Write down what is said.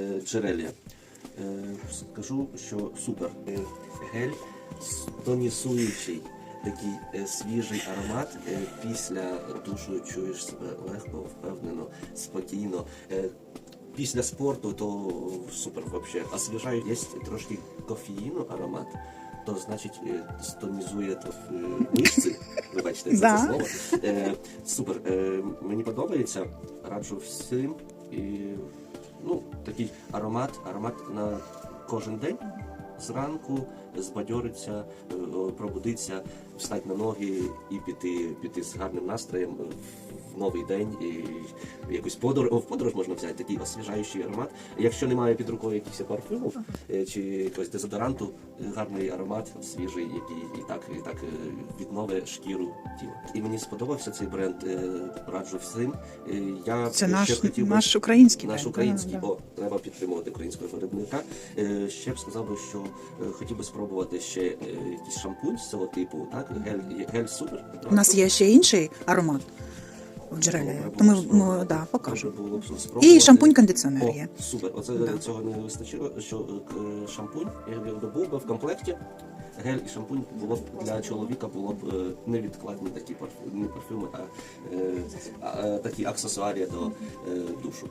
Е, Е, Скажу, що супер. Е, Гель тонісуючий, такий е, свіжий аромат. Е, Після душу чуєш себе легко, впевнено, спокійно. Е, Після спорту то супер вообще. Освіжає, є трошки кофеїну аромат. То значить е, стонізує то, мишці. Вибачте за це слово. Супер. Мені подобається. Раджу всім. І, ну, такий аромат, аромат на кожен день. Зранку збадьориться, е, пробудиться, встати на ноги і піти, піти з гарним настроєм новий день. І якусь подорож, в подорож можна взяти такий освіжаючий аромат. Якщо немає під рукою якихось парфюмів е, чи якогось дезодоранту, гарний аромат, свіжий, який і так, і так е, відновить шкіру тіла. І мені сподобався цей бренд. е, Раджу всім. Я Це ще наш, хотів би- наш український наш український, да, да. бо треба підтримувати українського виробника. Ще б сказав би, що хотів би спробувати ще якийсь шампунь з цього типу, так? Гель, гель супер. У нас є ще інший аромат в джерелі. То ми, ми да, покажемо. І шампунь-кондиціонер є. Супер. Оце Да. цього не вистачило, що е, к- шампунь, якби був би в комплекті. Гель і шампунь було б для чоловіка було б е, невідкладні такі парфюми, не парфюми, а, е, а, е, такі аксесуарі до е, душу.